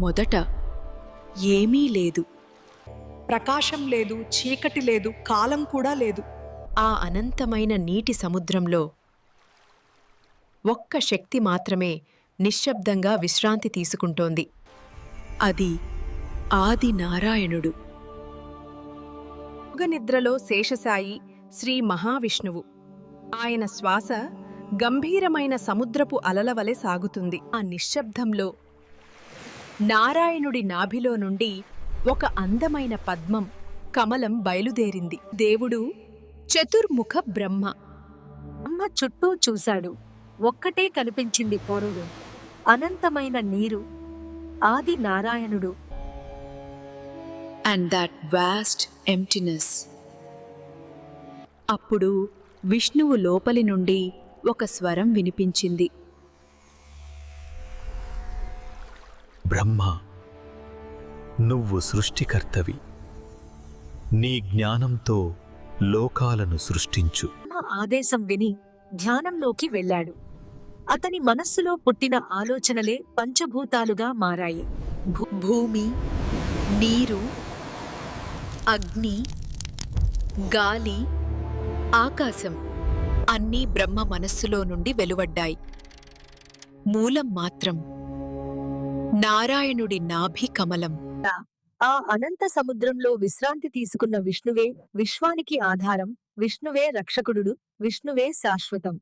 మొదట ఏమీ లేదు. ప్రకాశం లేదు చీకటి లేదు కాలం కూడా లేదు. ఆ అనంతమైన నీటి సముద్రంలో ఒక్క శక్తి మాత్రమే నిశ్శబ్దంగా విశ్రాంతి తీసుకుంటోంది. అది ఆది నారాయణుడు నిద్రలో శేషసాయి శ్రీ మహావిష్ణువు. ఆయన శ్వాస గంభీరమైన సముద్రపు అలల వలె సాగుతుంది. ఆ నిశ్శబ్దంలో నారాయణుడి నాభిలో నుండి ఒక అందమైన పద్మం కమలం బయలుదేరింది. దేవుడు చతుర్ముఖ బ్రహ్మ. అమ్మ చుట్టూ చూశాడు. ఒక్కటే కనిపించింది పొరుడు. అనంతమైన నీరు ఆది నారాయణుడు. అండ్ దట్ వాస్ట్ ఎంప్టినెస్ అప్పుడు విష్ణువు లోపలి నుండి ఒక స్వరం వినిపించింది. బ్రహ్మ నువ్వు సృష్టికర్తవి. నీ జ్ఞానంతో లోకాలను సృష్టించు. ఆదేశం విని ధ్యానంలోకి వెళ్ళాడు. అతని మనస్సులో పుట్టిన ఆలోచనలే పంచభూతాలుగా మారాయి. భూ- భూమి నీరు అగ్ని గాలి ఆకాశం అన్నీ బ్రహ్మ మనస్సులో నుండి వెలువడ్డాయి. మూలం మాత్రం నారాయణుడి నాభి కమలం. ఆ అనంత సముద్రంలో విశ్రాంతి తీసుకున్న విష్ణువే విశ్వానికి ఆధారం. విష్ణువే రక్షకుడు. విష్ణువే శాశ్వతం.